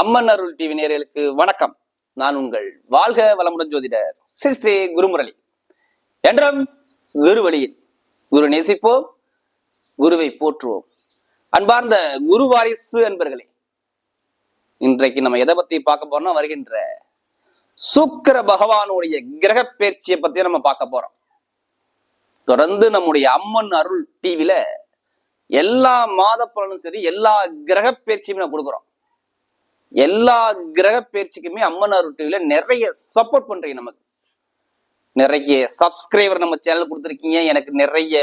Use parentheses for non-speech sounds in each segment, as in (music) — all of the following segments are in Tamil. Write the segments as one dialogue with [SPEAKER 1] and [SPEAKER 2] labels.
[SPEAKER 1] அம்மன் அருள் டிவி நேர்களுக்கு வணக்கம். நான் உங்கள் வாழ்க வளமுடன் ஜோதிடர் சிஸ்ரீ குருமுரளி. என்றும் குரு வழியில் குரு நேசிப்போம் குருவை போற்றுவோம். அன்பார்ந்த குரு வாரிசு என்பர்களே இன்றைக்கு நம்ம எதை பத்தி பார்க்க போறோம்னா வருகின்ற சுக்கிர பகவானுடைய கிரக பயிற்சியை பத்தி நம்ம பார்க்க போறோம். தொடர்ந்து நம்முடைய அம்மன் அருள் டிவில எல்லா மாத பலனும் சரி எல்லா கிரக பயிற்சியுமே நான் கொடுக்குறோம். எல்லா கிரக பயிற்சிக்குமே அம்மன் அருள் நிறைய சப்போர்ட் பண்றீங்க நமக்கு. நிறைய சப்ஸ்கிரைபர் நம்ம சேனல் கொடுத்துருக்கீங்க. எனக்கு நிறைய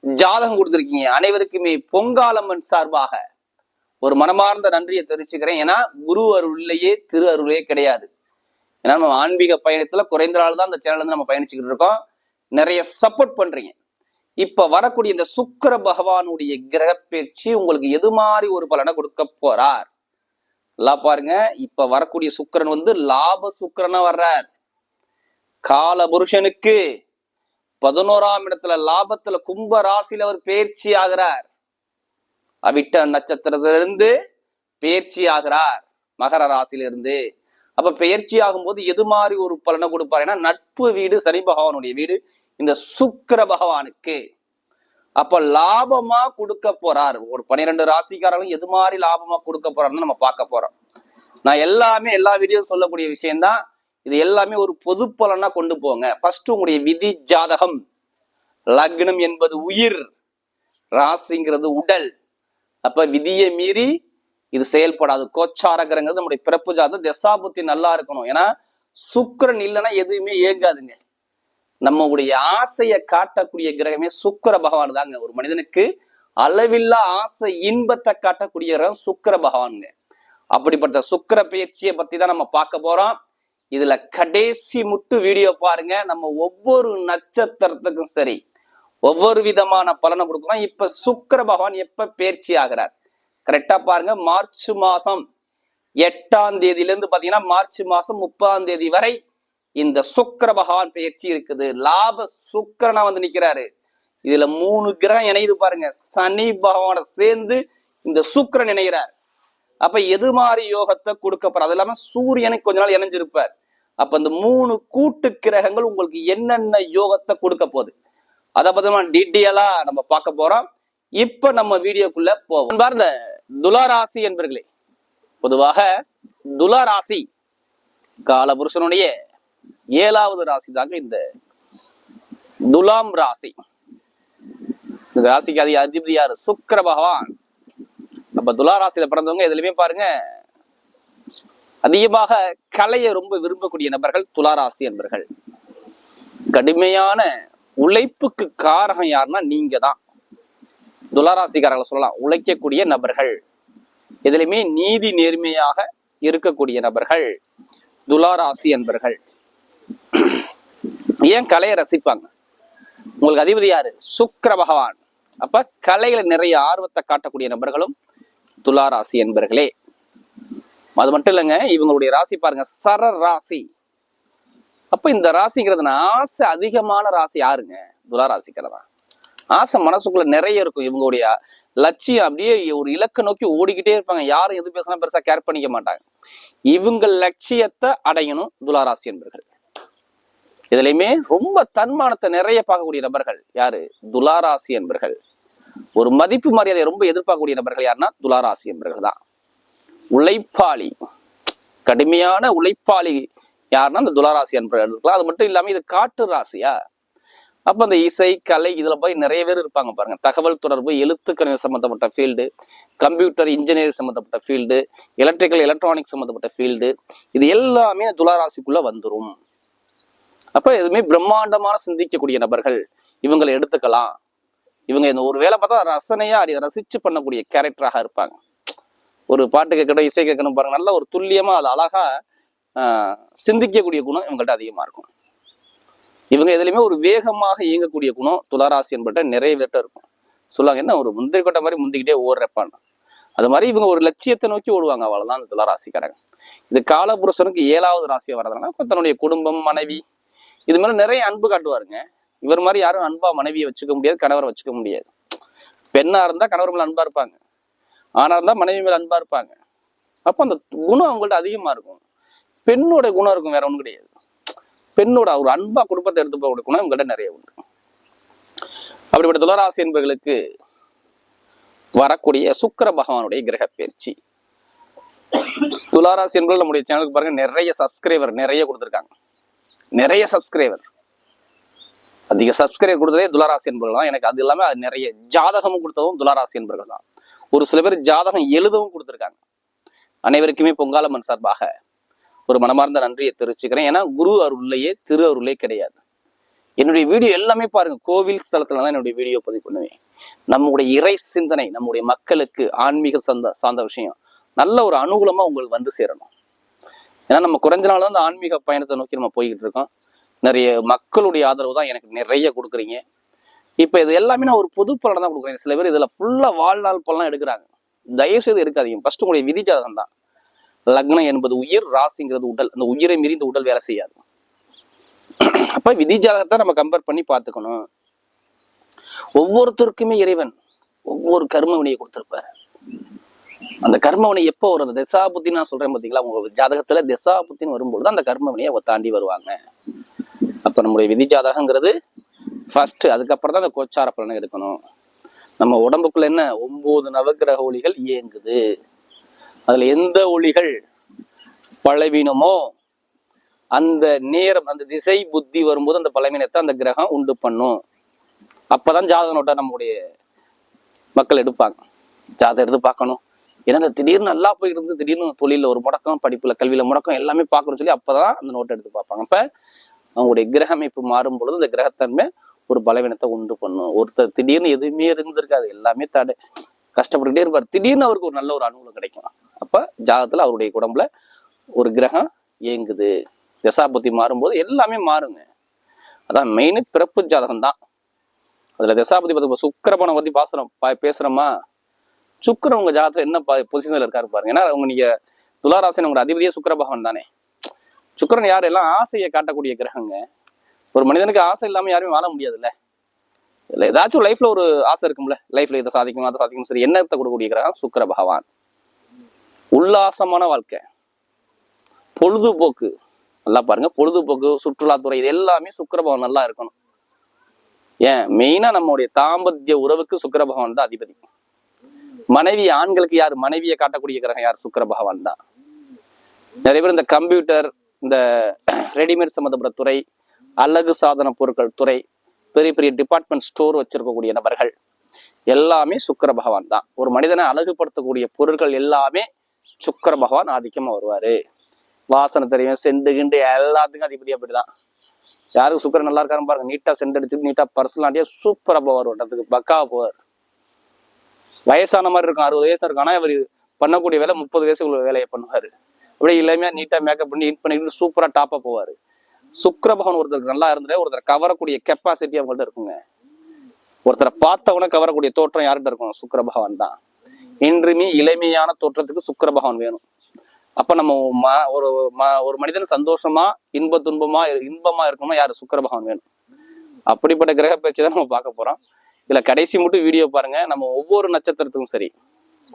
[SPEAKER 1] ஜாதகம் கொடுத்துருக்கீங்க. அனைவருக்குமே பொங்காலம்மன் சார்பாக ஒரு மனமார்ந்த நன்றியை தெரிவிச்சுக்கிறேன். ஏன்னா குரு அருள்லையே திரு அருளே கிடையாது. ஏன்னா நம்ம ஆன்மீக பயணத்துல குறைந்த நாள் தான் அந்த சேனல் வந்து நம்ம பயணிச்சுக்கிட்டு இருக்கோம். நிறைய சப்போர்ட் பண்றீங்க. இப்ப வரக்கூடிய இந்த சுக்கிர பகவானுடைய கிரக பயிற்சி உங்களுக்கு எது மாதிரி ஒரு பலனை கொடுக்க போறார்? நல்லா பாருங்க இப்ப வரக்கூடிய சுக்கரன் வந்து லாப சுக்கரனா வர்றார். கால புருஷனுக்கு பதினோராம் இடத்துல லாபத்துல கும்ப ராசியில அவர் பேர்ச்சி ஆகிறார். அவிட்ட நட்சத்திரத்திலிருந்து பேர்ச்சி ஆகிறார் மகர ராசியிலிருந்து. அப்ப பெயர்ச்சி ஆகும்போது எது மாதிரி ஒரு பலனை கொடுப்பார்? ஏன்னா நட்பு வீடு சனி பகவானுடைய வீடு. இந்த சுக்கிர பகவானுக்கு. அப்ப லாபமா கொடுக்க போறார். ஒரு பன்னிரெண்டு ராசிக்காரங்களும் எது மாதிரி லாபமா கொடுக்க போறாருன்னு நம்ம பார்க்க போறோம். நான் எல்லாமே எல்லா வீடியோ சொல்லக்கூடிய விஷயம்தான். இது எல்லாமே ஒரு பொது பலனா கொண்டு போங்க. ஃபர்ஸ்ட் உங்களுடைய விதி ஜாதகம். லக்னம் என்பது உயிர். ராசிங்கிறது உடல். அப்ப விதியை மீறி இது செயல்படாது. கோச்சாரகரங்கிறது நம்முடைய பிறப்பு ஜாதகம். தசாபுத்தி நல்லா இருக்கணும். ஏன்னா சுக்கரன் இல்லைன்னா எதுவுமே இயங்காதுங்க. நம்மளுடைய ஆசையை காட்டக்கூடிய கிரகமே சுக்கர பகவான் தாங்க. ஒரு மனிதனுக்கு அளவில்லா ஆசை இன்பத்தை காட்டக்கூடிய கிரகம் சுக்கிர பகவானுங்க. அப்படிப்பட்ட சுக்கிர பயிற்சியை பத்தி தான் நம்ம பார்க்க போறோம். இதுல கடைசி முட்டு வீடியோ பாருங்க. நம்ம ஒவ்வொரு நட்சத்திரத்துக்கும் சரி ஒவ்வொரு விதமான பலனை கொடுக்குறோம். இப்ப சுக்கர பகவான் எப்ப பயிற்சி ஆகிறார்? கரெக்டா பாருங்க. மார்ச் மாசம் எட்டாம் தேதியிலிருந்து பாத்தீங்கன்னா மார்ச் மாசம் முப்பதாம் தேதி வரை இந்த சுக்கர பகவான் பயிற்சி இருக்குது. லாப சுக்கரனா வந்து நிக்கிறாரு. இதுல மூணு கிரகம் இணையுது பாருங்க. சனி பகவான சேர்ந்து இந்த சுக்கரன் இணைகிறார். அப்ப எது மாதிரி யோகத்தை கொடுக்க அது இல்லாம சூரியனுக்கு கொஞ்ச நாள் இணைஞ்சிருப்பார். அப்ப இந்த மூணு கூட்டு கிரகங்கள் உங்களுக்கு என்னென்ன யோகத்தை கொடுக்க போகுது? அதை பத்தி டீட்டெயிலா நம்ம பார்க்க போறோம். இப்ப நம்ம வீடியோக்குள்ள போவோம். பார்ந்த துலாராசி என்பர்களே பொதுவாக துலாராசி காலபுருஷனுடைய ஏழாவது ராசி தாங்க இந்த துலாம் ராசி. இந்த ராசிக்கு அதிக அதிபதி யாரு சுக்கர பகவான். அப்ப துலா ராசியில பிறந்தவங்க எதுலையுமே பாருங்க அதிகமாக கலையை ரொம்ப விரும்பக்கூடிய நபர்கள் துளாராசி என்பர்கள். கடுமையான உழைப்புக்கு காரகம் யாருன்னா நீங்க தான் துளாராசிக்காரர்களை சொல்லலாம் உழைக்கக்கூடிய நபர்கள். எதுலையுமே நீதி நேர்மையாக இருக்கக்கூடிய நபர்கள் துளாராசி என்பர்கள். (clears throat) ஏன் கலையை ரசிப்பாங்க? உங்களுக்கு அதிபதி யாரு? சுக்கர பகவான். அப்ப கலையில நிறைய ஆர்வத்தை காட்டக்கூடிய நபர்களும் துலா ராசி என்பர்களே. அது மட்டும் இல்லைங்க இவங்களுடைய ராசி பாருங்க சர ராசி. அப்ப இந்த ராசிங்கிறது ஆசை அதிகமான ராசி யாருங்க? துலா ராசிக்கிறதா ஆசை மனசுக்குள்ள நிறைய இருக்கும். இவங்களுடைய லட்சியம் அப்படியே ஒரு இலக்கை நோக்கி ஓடிக்கிட்டே இருப்பாங்க. யாரும் எது பேசினா பெருசா கேர் பண்ணிக்க மாட்டாங்க. இவங்க லட்சியத்தை அடையணும் துலாராசி என்பர்கள். இதுலையுமே ரொம்ப தன்மானத்தை நிறைய பார்க்கக்கூடிய நபர்கள் யாரு? துலாராசி என்பர்கள். ஒரு மதிப்பு மரியாதையை ரொம்ப எதிர்பார்க்கக்கூடிய நபர்கள் யாருன்னா துலாராசி என்பர்கள் தான். உழைப்பாளி. கடுமையான உழைப்பாளி யாருன்னா அந்த துலாராசி என்பர்கள் இருக்கலாம். அது மட்டும் இல்லாம இது காட்டு ராசியா? அப்ப அந்த இசை கலை இதுல போய் நிறைய பேர் இருப்பாங்க பாருங்க. தகவல் தொடர்பு எழுத்துக்கணித சம்பந்தப்பட்ட ஃபீல்டு கம்ப்யூட்டர் இன்ஜினியரிங் சம்பந்தப்பட்ட ஃபீல்டு எலக்ட்ரிக்கல் எலக்ட்ரானிக்ஸ் சம்பந்தப்பட்ட ஃபீல்டு இது எல்லாமே துளாராசிக்குள்ள வந்துடும் அப்ப எதுவுமே பிரம்மாண்டமான சிந்திக்கக்கூடிய நபர்கள் இவங்களை எடுத்துக்கலாம். இவங்க இந்த ஒரு வேலை பார்த்தா ரசனையா அதை ரசிச்சு பண்ணக்கூடிய கேரக்டராக இருப்பாங்க. ஒரு பாட்டு கேட்கணும் இசை கேட்கணும் பாருங்க. நல்ல ஒரு துல்லியமா அது அழகா ஆஹ், சிந்திக்கக்கூடிய குணம் இவங்கள்ட்ட அதிகமா இருக்கும். இவங்க எதுலையுமே ஒரு வேகமாக இயங்கக்கூடிய குணம் துளாராசி என்பட்ட நிறைய பேர்கிட்ட இருக்கும். சொல்லுவாங்க என்ன ஒரு முந்திரி கொட்டை மாதிரி முந்திக்கிட்டே ஓடுறப்பான்னு. அது மாதிரி இவங்க ஒரு லட்சியத்தை நோக்கி ஓடுவாங்க அவ்வளவுதான் அந்த துளாராசிக்காரங்க. இது காலபுருஷனுக்கு ஏழாவது ராசியை வர்றதுனால தன்னுடைய குடும்பம் மனைவி இது மாதிரி நிறைய அன்பு காட்டுவாருங்க. இவர் மாதிரி யாரும் அன்பா மனைவியை வச்சுக்க முடியாது கணவரை வச்சுக்க முடியாது. பெண்ணா இருந்தா கணவர் மேல அன்பா இருப்பாங்க. ஆனா இருந்தா மனைவி மேல அன்பா இருப்பாங்க. அப்போ அந்த குணம் அவங்கள்ட்ட அதிகமா இருக்கும். பெண்ணோட குணம் இருக்கும் வேற ஒண்ணும் கிடையாது. பெண்ணோட ஒரு அன்பா குடும்பத்தை எடுத்து போக குணம் இவங்கள்ட்ட நிறைய உண்டு. அப்படிப்பட்ட துளராசி என்பவர்களுக்கு வரக்கூடிய சுக்கிர பகவானுடைய கிரக பயிற்சி. துளாராசி என்பது நம்முடைய சேனலுக்கு பாருங்க நிறைய சப்ஸ்கிரைபர் நிறைய கொடுத்துருக்காங்க. நிறைய சப்ஸ்கிரைபர் அதிக சப்ஸ்கிரைபர் கொடுத்ததே துளராசி என்பர்கள் தான். எனக்கு அது இல்லாமல் அது நிறைய ஜாதகமும் கொடுத்ததும் துளராசி என்பர்கள் தான். ஒரு சில பேர் ஜாதகம் எழுதவும் கொடுத்துருக்காங்க. அனைவருக்குமே பொங்காலம்மன் சார்பாக ஒரு மனமார்ந்த நன்றியை தெரிவிச்சுக்கிறேன். ஏன்னா குரு அருள்லையே திரு அருளே கிடையாது. என்னுடைய வீடியோ எல்லாமே பாருங்க. கோவில் ஸ்தலத்துல தான் என்னுடைய வீடியோ பதிவு பண்ணுவேன். நம்முடைய இறை சிந்தனை நம்முடைய மக்களுக்கு ஆன்மீக சந்த சார்ந்த விஷயம். நல்ல ஒரு அனுகூலமா உங்களுக்கு வந்து சேரணும். ஏன்னா நம்ம குறைஞ்ச நாள் தான் அந்த ஆன்மீக பயணத்தை நோக்கி நம்ம போய்கிட்டு இருக்கோம். நிறைய மக்களுடைய ஆதரவு தான் எனக்கு நிறைய கொடுக்குறீங்க. இப்போ இது எல்லாமே நான் ஒரு பொது பலன் தான் கொடுக்குறேன். சில பேர் இதுல ஃபுல்லா வாழ்நாள் பலன் எடுக்கிறாங்க. தயவு செய்து எடுக்காதீங்க. ஃபர்ஸ்ட் உங்களுடைய விதி ஜாதகம் தான். லக்னம் என்பது உயிர் ராசிங்கிறது உடல். அந்த உயிரை மீறி இந்த உடல் வேலை செய்யாது. அப்ப விதி ஜாதகத்தை நம்ம கம்பேர் பண்ணி பார்த்துக்கணும். ஒவ்வொருத்தருக்குமே இறைவன் ஒவ்வொரு கர்ம வினையை கொடுத்திருப்பாரு. அந்த கர்மவனி எப்போ வரும் அந்த திசா புத்தி நான் சொல்றேன் பாத்தீங்களா? உங்க ஜாதகத்துல திசா புத்தின்னு வரும்பொழுது அந்த கர்மவினையை அவ தாண்டி வருவாங்க. அப்ப நம்முடைய விதி ஜாதகங்கிறது ஃபர்ஸ்ட் அதுக்கப்புறம் தான் அந்த கோச்சார பலனை எடுக்கணும். நம்ம உடம்புக்குள்ள என்ன? ஒன்பது நவகிரக ஒளிகள் இயங்குது. அதுல எந்த ஒளிகள் பலவீனமோ அந்த நேரம் அந்த திசை புத்தி வரும்போது அந்த பலவீனத்தை அந்த கிரகம் உண்டு பண்ணும். அப்பதான் ஜாதக நோட்டை நம்முடைய மக்கள் எடுப்பாங்க. ஜாதகம் எடுத்து பார்க்கணும். ஏன்னா திடீர்னு நல்லா போயிருந்து திடீர்னு தொழில ஒரு முடக்கம் படிப்புல கல்வியில முடக்கம் எல்லாமே பார்க்கணும்னு சொல்லி அப்பதான் அந்த நோட்டை எடுத்து பார்ப்பாங்க. அப்ப அவங்களுடைய கிரக அமைப்பு மாறும் பொழுது இந்த கிரகத்தன்மை ஒரு பலவீனத்தை உண்டு பண்ணும். ஒருத்தர் திடீர்னு எதுவுமே இருந்திருக்காது எல்லாமே தடை கஷ்டப்பட்டுக்கிட்டே இருப்பார். திடீர்னு அவருக்கு ஒரு நல்ல ஒரு அனுகூலம் கிடைக்கும். அப்ப ஜாதகத்துல அவருடைய உடம்புல ஒரு கிரகம் இயங்குது. தசாபுத்தி மாறும்போது எல்லாமே மாறுங்க. அதான் மெயின் பிறப்பு ஜாதகம் தான் அதுல தசாபதி பத்தி சுக்கரபனை பத்தி பாசுறோம் பா- பேசுறோமா? சுக்கரன் உங்க ஜாதகத்துல என்ன பொசிஷன்ல இருக்காரு பாருங்க. ஏன்னா உங்க நீங்க துளாராசன் உங்களோட அதிபதியே சுக்கர பகவான் தானே. சுக்கிரன் யார்? எல்லாம் ஆசையை காட்டக்கூடிய கிரகங்க. ஒரு மனிதனுக்கு ஆசை இல்லாம யாருமே வாழ முடியாதுல்ல. இல்லை ஏதாச்சும் லைஃப்ல ஒரு ஆசை இருக்கும்ல. லைஃப்ல இதை சாதிக்கணும் அதை சாதிக்கணும். சரி எண்ணத்தை கொடுக்கக்கூடிய கிரகம்? சுக்கர பகவான். உல்லாசமான வாழ்க்கை. பொழுதுபோக்கு. நல்லா பாருங்க. பொழுதுபோக்கு சுற்றுலாத்துறை இது எல்லாமே சுக்கிர பகவான் நல்லா இருக்கணும். ஏன்? மெயினா நம்மளுடைய தாம்பத்திய உறவுக்கு சுக்கிர பகவான் தான் அதிபதி. மனைவி ஆண்களுக்கு யார் மனைவியை காட்டக்கூடிய கிரகம் யார்? சுக்கர பகவான் தான். நிறைய பேர் இந்த கம்ப்யூட்டர் இந்த ரெடிமேட் சம்மந்தப்பட்ட துறை அழகு சாதன பொருட்கள் துறை பெரிய பெரிய டிபார்ட்மெண்ட் ஸ்டோர் வச்சிருக்கக்கூடிய நபர்கள் எல்லாமே சுக்கிர பகவான் தான். ஒரு மனிதனை அழகுபடுத்தக்கூடிய பொருட்கள் எல்லாமே சுக்கிர பகவான் ஆதிக்கமாக வருவார். வாசனை தெரியும் செண்டு கிண்டு எல்லாத்துக்கும் அதிபதி அப்படிதான் யாருக்கு சுக்கரன் நல்லா இருக்காருன்னு பாருங்க. நீட்டாக செண்டு அடிச்சு நீட்டாக பர்சனாலிட்டியா சூப்பராக போவார் ஓட்டத்துக்கு பக்காவாக போவார். வயசான மாதிரி இருக்கும் அறுபது வயசு இருக்கும். ஆனால் இவர் பண்ணக்கூடிய வேலை முப்பது வயசுக்குள்ள வேலையை பண்ணுவாரு. அப்படியே இளமையா நீட்டா மேக்கப் பண்ணி இன் பண்ணிட்டு சூப்பரா டாப்பாக போவாரு. சுக்கிர பகவான் ஒருத்தருக்கு நல்லா இருந்துட்டு ஒருத்தரை கவரக்கூடிய கெப்பாசிட்டி அவங்கள்ட்ட இருக்குங்க. ஒருத்தரை பார்த்தவன கவரக்கூடிய தோற்றம் யார்கிட்ட இருக்கும்? சுக்கிர பகவான் தான். இன்றுமே இளமையான தோற்றத்துக்கு சுக்கிர பகவான் வேணும். அப்ப நம்ம ம- ஒரு ம- ஒரு மனிதன் சந்தோஷமா இன்ப துன்பமா இன்பமா இருக்கணும்னா யாரு? சுக்கிர பகவான் வேணும். அப்படிப்பட்ட கிரக பயிற்சி தான் நம்ம பார்க்க போறோம். இதுல கடைசி மட்டும் வீடியோ பாருங்க. நம்ம ஒவ்வொரு நட்சத்திரத்துக்கும் சரி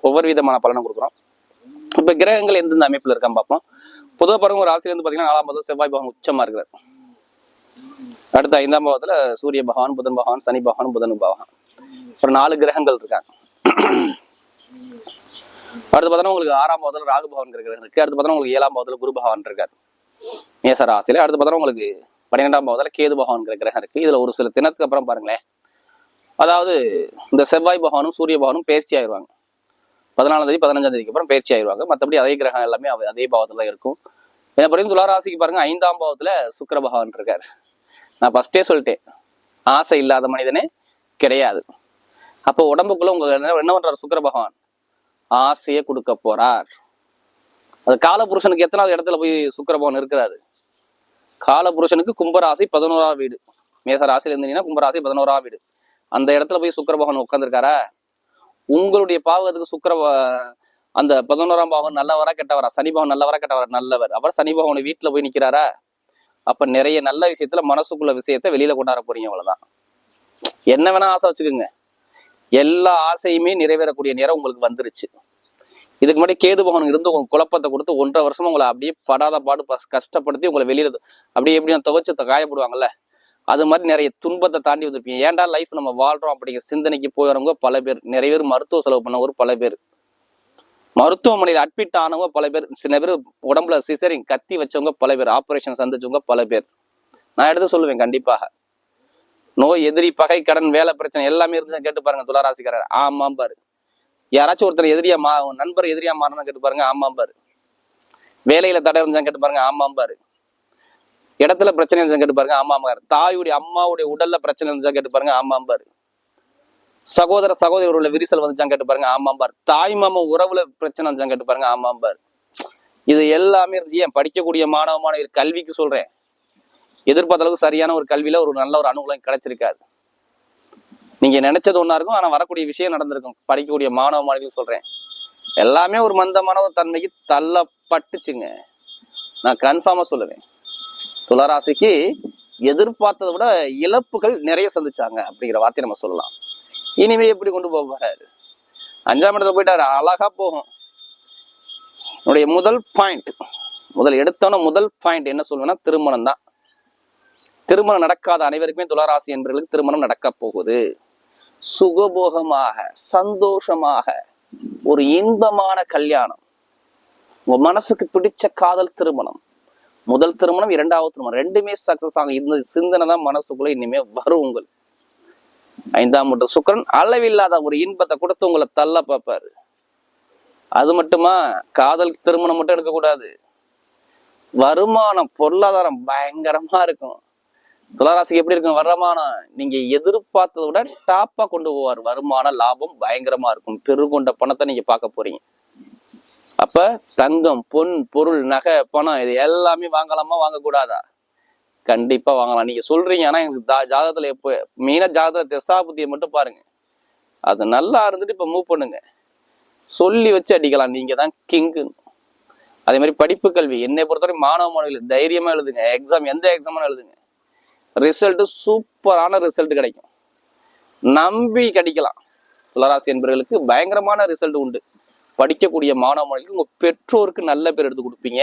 [SPEAKER 1] ஒவ்வொரு விதமான பலனை கொடுக்குறோம். இப்ப கிரகங்கள் எந்தெந்த அமைப்புல இருக்கான்னு பார்ப்போம். பொதுவாக பாருங்க ஒரு ஆசிரியர் வந்து பாத்தீங்கன்னா நாலாம் பாதம் செவ்வாய் பகவான் உச்சமா இருக்கிறார். அடுத்த ஐந்தாம் பாவத்துல சூரிய பகவான் புதன் பகவான் சனி பகவான் புதன் பகவான். ஒரு நாலு கிரகங்கள் இருக்காங்க அடுத்து பார்த்தோன்னா உங்களுக்கு ஆறாம் பாவத்துல ராகு பகவான் கிரகம் இருக்கு. அடுத்து பார்த்தோன்னா உங்களுக்கு ஏழாம் பாவத்துல குரு பகவான் இருக்காரு. மேச ராசியில. அடுத்து பார்த்தோன்னா உங்களுக்கு பன்னிரெண்டாம் பாவத்துல கேது பகவான் கிரகம் இருக்கு. இதுல ஒரு சில தினத்துக்கு அப்புறம் பாருங்களேன். அதாவது இந்த செவ்வாய் பகவானும் சூரிய பகவானும் பயிற்சி ஆயிடுவாங்க. பதினாலாம் தேதி பதினஞ்சாம் தேதிக்கு அப்புறம் பயிற்சி ஆயிடுவாங்க. மற்றபடி அதே கிரகம் எல்லாமே அதே பாவத்தில் தான் இருக்கும். என்ன பிறகு துளாராசிக்கு பாருங்க ஐந்தாம் பாவத்தில் சுக்கர பகவான் இருக்கார். நான் ஃபஸ்ட்டே சொல்லிட்டேன். ஆசை இல்லாத மனிதனே கிடையாது. அப்போ உடம்புக்குள்ள உங்க என்ன என்ன பண்றாரு சுக்கர பகவான்? ஆசையை கொடுக்க போறார். அது காலபுருஷனுக்கு எத்தனாவது இடத்துல போய் சுக்கர பகவான் இருக்கிறாரு? காலபுருஷனுக்கு கும்பராசி பதினோராம் வீடு. மேச ராசியில் இருந்தீங்கன்னா கும்பராசி பதினோராம் வீடு. அந்த இடத்துல போய் சுக்கர பகவான் உட்காந்துருக்காரா உங்களுடைய பாவகத்துக்கு சுக்கிர அந்த பதினோராம் பாவம் நல்லவரா கெட்டவரா? சனி பவன் நல்லவரா கெட்டவரா? நல்லவர். அப்புறம் சனி பவன் வீட்டில் போய் நிற்கிறாரா அப்ப நிறைய நல்ல விஷயத்துல மனசுக்குள்ள விஷயத்த வெளியில கொண்டாட போறீங்க அவ்வளவுதான். என்ன வேணா ஆசை வச்சுக்கோங்க. எல்லா ஆசையுமே நிறைவேறக்கூடிய நேரம் உங்களுக்கு வந்துருச்சு. இதுக்கு முன்னாடி கேது பவன் இருந்து உங்க குழப்பத்தை கொடுத்து ஒன்றரை வருஷமா உங்களை அப்படியே படாத பாடு கஷ்டப்படுத்தி உங்களை வெளியில அப்படியே எப்படி துவைச்சு த- காயப்படுவாங்கல்ல? அது மாதிரி நிறைய துன்பத்தை தாண்டி வந்திருப்பீங்க. ஏன்டா லைஃப் நம்ம வாழ்றோம் அப்படிங்கிற சிந்தனைக்கு போயிறவங்க பல பேர் நிறைய பேர் மருத்துவ செலவு பண்ணவங்க பல பேர். மருத்துவமனையில் அட்மிட் ஆனவங்க பல பேர் சில பேர் உடம்புல சிசரிங் கத்தி வச்சவங்க பல பேர் ஆப்ரேஷன் சந்திச்சவங்க பல பேர். நான் எடுத்து சொல்லுவேன் கண்டிப்பாக. நோய் எதிரி பகை கடன் வேலை பிரச்சனை எல்லாமே இருந்தால் கேட்டு பாருங்க துளாராசிக்காரர். ஆமாம் பாரு. யாராச்சும் ஒருத்தர் எதிரியா மா நண்பர் எதிரியா மாறணும் கேட்டு பாருங்க ஆமாம் பாரு. வேலையில தடை இருந்தா கேட்டு பாருங்க ஆமாம் பாரு. இடத்துல பிரச்சனை இருந்தா கேட்டு பாருங்க ஆமாம் தாயுடைய அம்மாவுடைய உடல்ல பிரச்சனை இருந்தா கேட்டு பாருங்க ஆமாம் பாரு சகோதர சகோதரி உள்ள விரிசல் வந்துச்சான்னு கேட்டு பாருங்க ஆமாம் பார் தாய் மாமா உறவுல பிரச்சனை இருந்தா கேட்டு பாருங்க ஆமாம் பார் இது எல்லாமே இருந்துச்சு. ஏன் படிக்கக்கூடிய மாணவ மாணவிகள் கல்விக்கு சொல்றேன். எதிர்பார்த்த அளவுக்கு சரியான ஒரு கல்வியில ஒரு நல்ல ஒரு அனுகூலம் கிடைச்சிருக்காது. நீங்க நினைச்சது ஒன்னா இருக்கும் ஆனா வரக்கூடிய விஷயம் நடந்திருக்கும். படிக்கக்கூடிய மாணவ மாணவிகள் சொல்றேன். எல்லாமே ஒரு மந்தமான ஒரு தன்மைக்கு தள்ளப்பட்டுச்சுங்க. நான் கன்ஃபார்மா சொல்லுவேன். துளராசிக்கு எதிர்பார்த்ததை விட இழப்புகள் நிறைய சந்திச்சாங்க அப்படிங்கிற வார்த்தையை நம்ம சொல்லலாம். இனிமே எப்படி கொண்டு போக போறாரு? அஞ்சாம் இடத்துல போயிட்டாரு. அழகா போகும். என்னுடைய முதல் பாயிண்ட் முதல் எடுத்தோன்ன முதல் பாயிண்ட் என்ன சொல்லுவேன்னா திருமணம் தான். திருமணம் நடக்காத அனைவருக்குமே துளராசி என்பவர்களுக்கு திருமணம் நடக்க போகுது. சுகபோகமாக சந்தோஷமாக ஒரு இன்பமான கல்யாணம். உங்க மனசுக்கு பிடிச்ச காதல் திருமணம். முதல் திருமணம் இரண்டாவது திருமணம். ரெண்டுமே சக்சஸ் ஆகும் இந்த சிந்தனை தான் மனசுக்குள்ள இனிமே வரும் உங்கள். ஐந்தாம் மூன்று சுக்கிரன் அளவில்லாத ஒரு இன்பத்தை கொடுத்து உங்களை தள்ள பார்ப்பாரு. அது மட்டுமா? காதல் திருமணம் மட்டும் எடுக்கக்கூடாது வருமானம் பொருளாதாரம் பயங்கரமா இருக்கும். துளராசிக்கு எப்படி இருக்கும்? வருமானம் நீங்க எதிர்பார்த்ததை விட டாப்பா கொண்டு போவார். வருமான லாபம் பயங்கரமா இருக்கும். பெருகொண்ட பணத்தை நீங்க பார்க்க போறீங்க. அப்ப தங்கம் பொன் பொருள் நகை பணம் இது எல்லாமே வாங்கலாமா வாங்கக்கூடாதா? கண்டிப்பா வாங்கலாம். நீங்க சொல்றீங்க ஆனா எனக்கு தா ஜாதகத்துல எப்போ மெயினா ஜாதக திசாபுத்தியை மட்டும் பாருங்க. அது நல்லா இருந்துட்டு இப்ப மூவ் பண்ணுங்க. சொல்லி வச்சு அடிக்கலாம். நீங்க தான் கிங்கு அதே மாதிரி படிப்பு கல்வி. என்னை பொறுத்தவரை மாணவ மாணவிகள் தைரியமா எழுதுங்க. எக்ஸாம் எந்த எக்ஸாமும் எழுதுங்க. ரிசல்ட் சூப்பரான ரிசல்ட் கிடைக்கும். நம்பி கிடைக்கலாம். துளராசி என்பவர்களுக்கு பயங்கரமான ரிசல்ட் உண்டு. படிக்கக்கூடிய மாணவ மாணவிகள் உங்க பெற்றோருக்கு நல்ல பேர் எடுத்து கொடுப்பீங்க.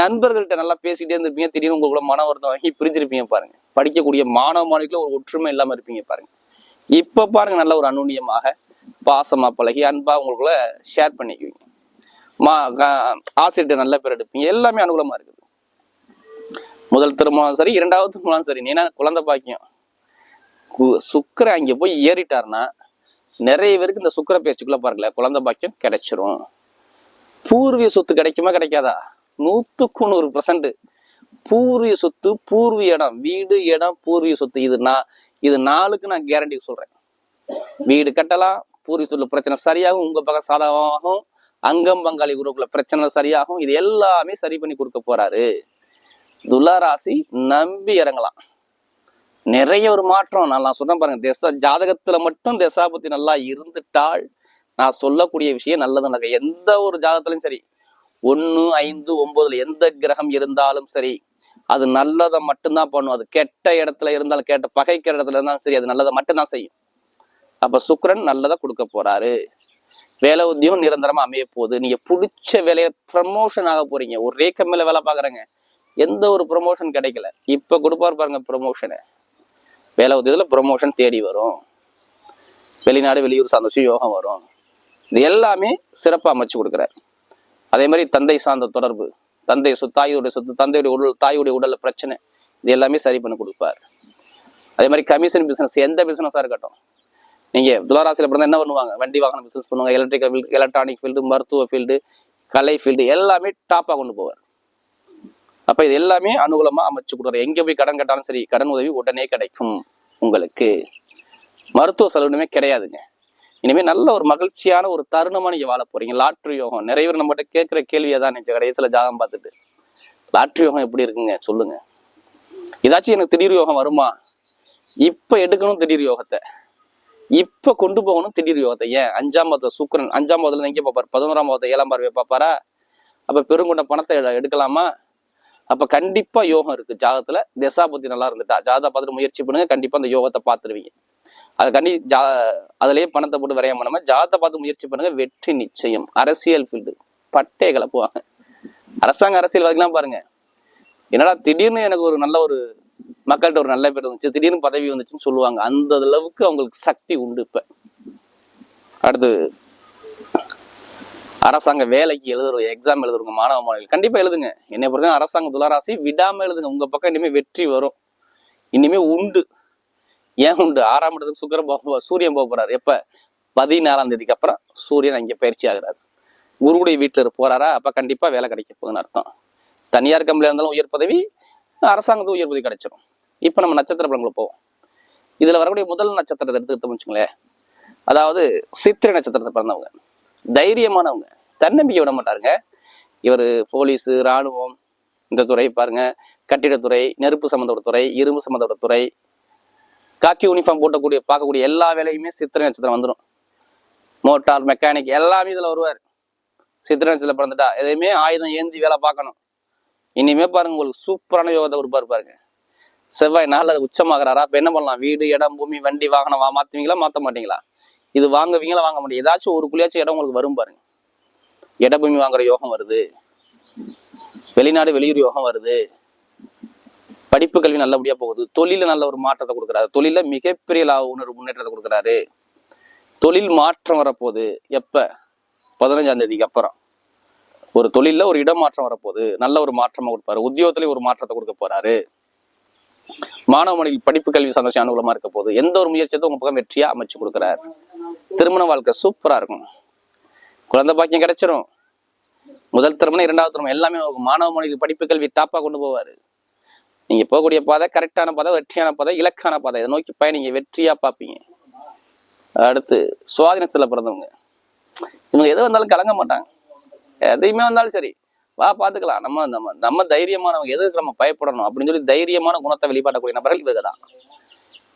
[SPEAKER 1] நண்பர்கள்ட்ட நல்லா பேசிக்கிட்டே இருந்திருப்பீங்க. திடீர்னு உங்களுக்குள்ள மன வருத்தம் வாங்கி பிரிஞ்சிருப்பீங்க பாருங்க. படிக்கக்கூடிய மாணவ மாணவிகளை ஒரு ஒற்றுமை இல்லாம இருப்பீங்க பாருங்க. இப்ப பாருங்க நல்ல ஒரு அனுநியமாக பாசமா பழகி அன்பா உங்களுக்குள்ள ஷேர் பண்ணிக்குவீங்க. மா ஆசிரியர்கிட்ட நல்ல பேர் எடுப்பீங்க. எல்லாமே அனுகூலமா இருக்குது. முதல் திருமணம் சரி இரண்டாவது திருமணம் சரி நீனா குழந்தை பாக்கியம்? சுக்கரை அங்கே போய் ஏறிட்டாருன்னா நிறைய பேருக்கு இந்த சுக்கர பேச்சுக்குள்ள பாருங்களேன் குழந்தை பாக்கியம் கிடைச்சிரும். பூர்வீக சொத்து கிடைக்குமா கிடைக்காதா? நூத்துக்கு நூறு பர்சன்ட் பூர்வீக சொத்து பூர்வீக இடம் வீடு இடம் பூர்வீக சொத்து. இது நான் இது நாளுக்கு நான் கேரண்டி சொல்றேன். வீடு கட்டலாம் பூர்வீக சொத்துல பிரச்சனை சரியாகும் உங்க பக்கம் சாதகமாகும் அங்கம் பங்காளி குரூப்ல பிரச்சனை சரியாகும் இது எல்லாமே சரி பண்ணி கொடுக்க போறாரு. துளாராசி நம்பி இறங்கலாம். நிறைய ஒரு மாற்றம். நான் நான் சொன்னேன் பாருங்க. திசா ஜாதகத்துல மட்டும் திசாபத்தி நல்லா இருந்துட்டால் நான் சொல்லக்கூடிய விஷயம் நல்லது நடக்கும் எந்த ஒரு ஜாதகத்திலும் சரி ஒன்று ஐந்து ஒன்பதுல எந்த கிரகம் இருந்தாலும் சரி அது நல்லதை மட்டும்தான் பண்ணும். அது கெட்ட இடத்துல இருந்தாலும் கேட்ட பகைக்கிற இடத்துல இருந்தாலும் சரி அது நல்லதை மட்டும்தான் செய்யும். அப்ப சுக்கரன் நல்லதை கொடுக்க போறாரு. வேலை உத்தியம் நிரந்தரமா அமைய போகுது. நீங்க பிடிச்ச வேலையை ப்ரமோஷன் ஆக போறீங்க. ஒரே கம்மியில வேலை பாக்குறேங்க எந்த ஒரு ப்ரமோஷன் கிடைக்கல. இப்ப கொடுப்பாரு பாருங்க ப்ரமோஷனை வேலை உத்தியோகத்துல ப்ரொமோஷன் தேடி வரும். வெளிநாடு வெளியூர் சார்ந்த யோகம் வரும். இது எல்லாமே சிறப்பாக அமைச்சு கொடுக்குறார். அதே மாதிரி தந்தை சார்ந்த தொடர்பு தந்தை சொத்து தாயுடைய சொத்து தந்தையுடைய உடல் தாயுடைய உடல்ல பிரச்சனை இது எல்லாமே சரி பண்ணி கொடுப்பார். அதே மாதிரி கமிஷன் பிஸ்னஸ் எந்த பிஸ்னஸாக இருக்கட்டும். நீங்கள் துளாராசியில் பிறந்த என்ன பண்ணுவாங்க? வண்டி வாகன பிஸ்னஸ் பண்ணுவாங்க எலக்ட்ரிக்கல் எலக்ட்ரானிக் ஃபீல்டு மருத்துவ ஃபீல்டு கலை ஃபீல்டு எல்லாமே டாப்பாக கொண்டு போவார். அப்ப இது எல்லாமே அனுகூலமா அமைச்சு கொடுக்குறாரு. எங்க போய் கடன் கட்டாலும் சரி கடன் உதவி உடனே கிடைக்கும் உங்களுக்கு. மருத்துவ செலவுமே கிடையாதுங்க. இனிமே நல்ல ஒரு மகிழ்ச்சியான ஒரு தருணமா நீங்க வாழ போறீங்க. லாட்ரி யோகம். நிறைய பேர் நம்மகிட்ட கேட்கிற கேள்வியை தான் நினைச்ச கடைசியில ஜாதகம் பார்த்துட்டு. லாட்ரி யோகம் எப்படி இருக்குங்க? சொல்லுங்க. ஏதாச்சும் எனக்கு திடீர் யோகம் வருமா? இப்ப எடுக்கணும் திடீர் யோகத்தை. இப்ப கொண்டு போகணும் திடீர் யோகத்தை. ஏன்? அஞ்சாம் பாவத்துல சுக்கிரன் அஞ்சாம் பாவத்துல எங்க பார்ப்பார்? பதினோராம் பாவத்தை ஏழாம் பார்வையை பார்ப்பாரா? அப்ப பெருங்கொண்ட பணத்தை எடுக்கலாமா? அப்ப கண்டிப்பா யோகம் இருக்கு. ஜாதகத்துல திசாபுத்தி நல்லா இருந்துட்டா. ஜாதகம் பார்த்துட்டு முயற்சி பண்ணுங்க. கண்டிப்பா அந்த யோகத்தை பார்த்துருவீங்க. அதுக்காண்டி ஜா அதுலயே பணத்தை போட்டு விரையம் பண்ணாம ஜாதத்தை பார்த்து முயற்சி பண்ணுங்க. வெற்றி நிச்சயம். அரசியல் ஃபீல்டு பட்டே கிளப்புவாங்க அரசாங்க அரசியல்வாதிகளாம் பாருங்க. என்னடா திடீர்னு எனக்கு ஒரு நல்ல ஒரு மக்கள்கிட்ட ஒரு நல்ல பேர் வந்துச்சு. திடீர்னு பதவி வந்துச்சுன்னு சொல்லுவாங்க. அந்த அளவுக்கு அவங்களுக்கு சக்தி உண்டு இப்ப. அடுத்து அரசாங்க வேலைக்கு எழுதுற எக்ஸாம் எழுதுறவங்க மாணவ மாணவிகள் கண்டிப்பாக எழுதுங்க. என்னை பொறுத்தவரைக்கும் அரசாங்க துளராசி விடாம எழுதுங்க. உங்கள் பக்கம் இனிமேல் வெற்றி வரும். இனிமேல் உண்டு. ஏன் உண்டு? ஆறாம் இடத்துக்கு சுக்கர போக சூரியன் போக போகிறார் எப்போ? பதினாலாம் தேதிக்கு அப்புறம் சூரியன் அங்கே பயிற்சி ஆகிறார். குருவுடைய வீட்டில் போகிறாரா அப்போ கண்டிப்பாக வேலை கிடைக்க போகுதுன்னு அர்த்தம். தனியார் கம்பெனியில் இருந்தாலும் உயர் பதவி அரசாங்கத்துக்கு உயர் பதவி கிடைச்சிடும் இப்போ நம்ம நட்சத்திர பலன்களை போவோம். இதில் வரக்கூடிய முதல் நட்சத்திரத்தை எடுத்துக்கிட்டோம் வச்சுங்களேன். அதாவது சித்திரை நட்சத்திரத்தை பிறந்தவங்க. தைரியமானவங்க. தன்னம்பிக்கை விட மாட்டாருங்க. இவர் போலீஸு ராணுவம் இந்த துறை பாருங்க. கட்டிடத்துறை நெருப்பு சம்மந்தப்பட்ட துறை இரும்பு சம்மந்தப்பட்ட துறை. காக்கி யூனிஃபார்ம் போட்டக்கூடிய பார்க்கக்கூடிய எல்லா வேலையுமே சித்திரை நட்சத்திரம் வந்துடும் மோட்டார் மெக்கானிக் எல்லாமே இதில் வருவார். சித்திரை நட்சத்திரம் பிறந்துட்டா. எதையுமே ஆயுதம் ஏந்தி வேலை பார்க்கணும். இனிமே பாருங்க உங்களுக்கு சூப்பரான யோகத்தை கொடுப்பாரு பாருங்க. செவ்வாய் நாளில் உச்சமாகறாரா? அப்போ என்ன பண்ணலாம்? வீடு இடம் பூமி வண்டி வாகனம் வா மாற்ற மாட்டீங்களா? இது வாங்குவீங்களா வாங்க முடியும் ஏதாச்சும் ஒரு குழியாச்சும் இடம் உங்களுக்கு வரும் பாருங்க. இட பூமி வாங்குற யோகம் வருது. வெளிநாடு வெளியூர் யோகம் வருது. படிப்பு கல்வி நல்லபடியா போகுது. தொழில நல்ல ஒரு மாற்றத்தை கொடுக்குறாரு. தொழில மிகப்பெரிய லாப உணர்வு முன்னேற்றத்தை கொடுக்குறாரு. தொழில் மாற்றம் வரப்போகுது. எப்ப? பதினஞ்சாம் தேதிக்கு அப்புறம். ஒரு தொழில ஒரு இடமாற்றம் வரப்போகுது. நல்ல ஒரு மாற்றமா கொடுப்பாரு. உத்தியோகத்திலே ஒரு மாற்றத்தை கொடுக்க போறாரு. மாணவ மணிகள் படிப்பு கல்வி சந்தோஷம் அனுகூலமா இருக்க போகுது. எந்த ஒரு முயற்சியத்தை உங்க பக்கம் வெற்றியா அமைச்சு கொடுக்குறாரு. திருமண வாழ்க்கை சூப்பரா இருக்கும். குழந்தை பாக்கியம் கிடைச்சிரும். முதல் திருமணம் இரண்டாவது திருமணம் எல்லாமே மாணவ மொழிகள் படிப்பு கல்வி டாப்பாக கொண்டு போவாரு. நீங்க போகக்கூடிய பாதை கரெக்டான பாதை வெற்றியான பாதை இலக்கான பாதை. இதை நோக்கி பயணிங்க வெற்றியா பார்ப்பீங்க. அடுத்து சுவாதினத்தில் பிறந்தவங்க. இவங்க எது வந்தாலும் கலங்க மாட்டாங்க. எதையுமே வந்தாலும் சரி வா பாத்துக்கலாம். நம்ம நம்ம நம்ம தைரியமானவங்க எதுக்கு நம்ம பயப்படணும் அப்படின்னு சொல்லி தைரியமான குணத்தை வெளிப்பாட்டக்கூடிய நபர்கள் இவங்க தான்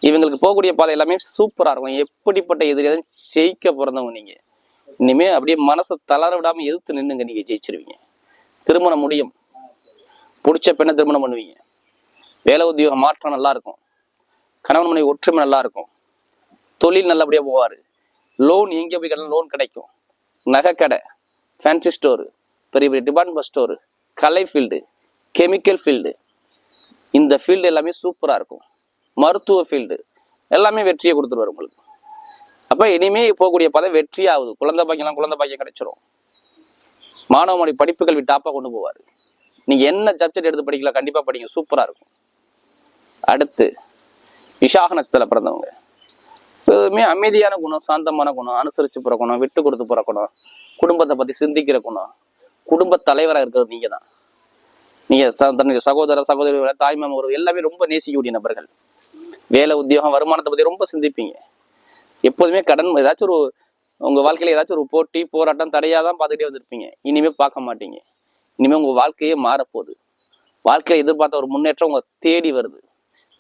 [SPEAKER 1] இவங்களுக்கு போகக்கூடிய பாதை எல்லாமே சூப்பராக இருக்கும். எப்படிப்பட்ட எதிரியும் ஜெயிக்க பிறந்தவங்க நீங்கள் இனிமே அப்படியே மனசை தளர விடாமல் எதிர்த்து நின்றுங்க நீங்கள் ஜெயிச்சிருவீங்க. திருமணம் முடியும். பிடிச்ச பெண்ணை திருமணம் பண்ணுவீங்க. வேலை உத்தியோக மாற்றம் நல்லா இருக்கும். கணவன் மனைவி ஒற்றுமை நல்லா இருக்கும். தொழில் நல்லபடியாக போவார். லோன் எங்கே போய் கடை லோன் கிடைக்கும். நகைக்கடை ஃபேன்சி ஸ்டோரு பெரிய பெரிய டிபார்ட்மெண்ட் ஸ்டோரு கலை ஃபீல்டு கெமிக்கல் ஃபீல்டு இந்த ஃபீல்டு எல்லாமே சூப்பராக இருக்கும். மருத்துவ ஃபீல்டு எல்லாமே வெற்றியை கொடுத்துருவார் உங்களுக்கு. அப்போ இனிமே போகக்கூடிய பதவி வெற்றி ஆகுது குழந்தை பாக்கியம்லாம் குழந்தை பாக்கியம் கிடைச்சிரும். மாணவ மொழி படிப்பு கல்வி டாப்பாக கொண்டு போவார். நீங்கள் என்ன சப்ஜெக்ட் எடுத்து படிக்கலாம் கண்டிப்பாக படிங்க. சூப்பராக இருக்கும். அடுத்து விஷாக நட்சத்திரத்துல பிறந்தவங்க. எதுவுமே அமைதியான குணம் சாந்தமான குணம் அனுசரித்து பிறக்கணும் விட்டு கொடுத்து பிறக்கணும் குடும்பத்தை பற்றி சிந்திக்கிற குணம் குடும்ப தலைவராக இருக்கிறது நீங்கள் தான் நீங்க தன்னுடைய சகோதர சகோதரி தாய்மாம உறவு எல்லாமே ரொம்ப நேசிக்கக்கூடிய நபர்கள். வேலை உத்தியோகம் வருமானத்தை பத்தி ரொம்ப சிந்திப்பீங்க. எப்போதுமே கடன் ஏதாச்சும் ஒரு உங்க வாழ்க்கையில ஏதாச்சும் ஒரு போட்டி போராட்டம் தடையா தான் பார்த்துக்கிட்டே வந்திருப்பீங்க. இனிமே பார்க்க மாட்டீங்க. இனிமே உங்க வாழ்க்கையே மாறப்போகுது. வாழ்க்கையில எதிர்பார்த்த ஒரு முன்னேற்றம் உங்க தேடி வருது.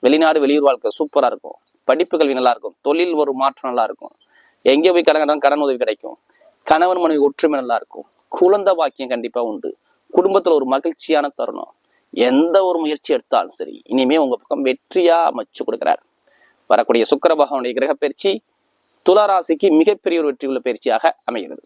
[SPEAKER 1] வெளிநாடு வெளியூர் வாழ்க்கை சூப்பரா இருக்கும். படிப்பு கல்வி நல்லா இருக்கும். தொழில் ஒரு மாற்றம் நல்லா இருக்கும். எங்கே போய் கடன் கடன் கடன் உதவி கிடைக்கும். கணவன் மனைவி ஒற்றுமை நல்லா இருக்கும். குழந்தை வாக்கியம் கண்டிப்பா உண்டு. குடும்பத்துல ஒரு மகிழ்ச்சியான தருணம். எந்த ஒரு முயற்சி எடுத்தாலும் சரி இனிமே உங்க பக்கம் வெற்றியா அமைச்சு கொடுக்கிறார். வரக்கூடிய சுக்கர பகவானுடைய கிரக பயிற்சி துலா ராசிக்கு மிகப்பெரிய ஒரு வெற்றி உள்ள பயிற்சியாக அமைகிறது.